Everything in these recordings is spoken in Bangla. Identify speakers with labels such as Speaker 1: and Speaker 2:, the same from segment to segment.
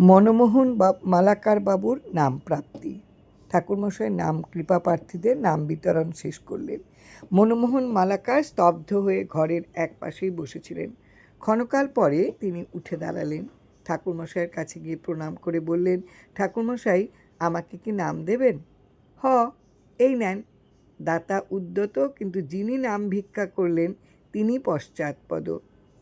Speaker 1: মনমোহন বা মালাকার বাবুর নাম প্রাপ্তি। ঠাকুরমশাই নাম কৃপা প্রার্থীদের নাম বিতরণ শেষ করলেন। মনমোহন মালাকার স্তব্ধ হয়ে ঘরের এক পাশেই বসেছিলেন। ক্ষণকাল পরে তিনি উঠে দাঁড়ালেন। ঠাকুরমশাইয়ের কাছে গিয়ে প্রণাম করে বললেন, ঠাকুরমশাই, আমাকে কি নাম দেবেন? হ, এই নেন। দাতা উদ্যত, কিন্তু যিনি নাম ভিক্ষা করলেন, তিনি পশ্চাৎপদ।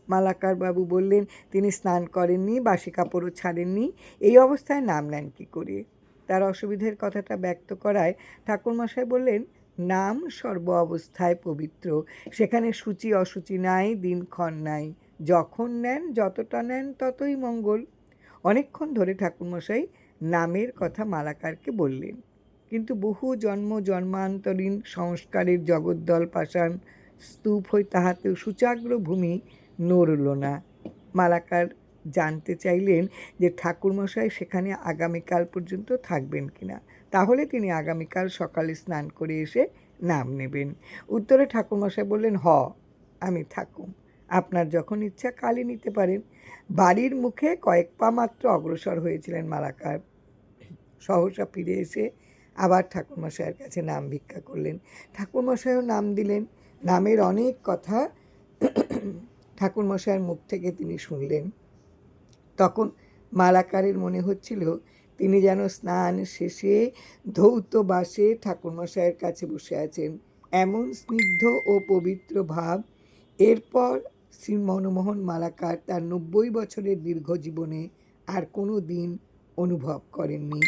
Speaker 1: মালাকার বাবু বললেন, তিনি স্নান করেননি, বাসি কাপড়ও ছাড়েননি। এই অবস্থায় নাম নেন কী করে? তার অসুবিধের কথাটা ব্যক্ত করায় ঠাকুরমশাই বললেন, নাম সর্ব অবস্থায় পবিত্র। সেখানে সূচি অসুচি নাই দিনক্ষণ নাই। যখন নেন, যতটা নেন, ততই মঙ্গল। অনেকক্ষণ ধরে ঠাকুরমশাই নামের কথা মালাকারকে বললেন। কিন্তু বহু জন্ম, জন্মান্তরীণ সংস্কারের জগদ্দল পাষাণ স্তূপ হই তাহাতেও সুচাগ্র ভূমি নড়ল না। মালাকার জানতে চাইলেন যে ঠাকুরমশাই সেখানে আগামীকাল পর্যন্ত থাকবেন কিনা। তাহলে তিনি আগামীকাল সকালে স্নান করে এসে নাম নেবেন। উত্তরে ঠাকুরমশাই বললেন, হ, আমি থাকুম। আপনার যখন ইচ্ছা কালই নিতে পারেন। বাড়ির মুখে কয়েক পা মাত্র অগ্রসর হয়েছিলেন মালাকার। সহসা ফিরে এসে আবার ঠাকুরমশাইয়ের কাছে নাম ভিক্ষা করলেন। ঠাকুরমশাইও নাম দিলেন। নামের অনেক কথা ঠাকুরমশাইয়ের মুখ থেকে তিনি শুনলেন। তখন মালাকারের মনে হচ্ছিল, তিনি যেন স্নান শেষে ধৌত বাসে ঠাকুরমশাইয়ের কাছে বসে আছেন। এমন স্নিগ্ধ ও পবিত্র ভাব। এরপর শ্রী মনমোহন মালাকার তার নব্বই বছরের দীর্ঘ জীবনে আর কোনো দিন অনুভব করেননি।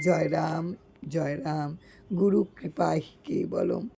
Speaker 1: জয়রাম জয়রাম জয় রাম গুরু কৃপায় কেবলম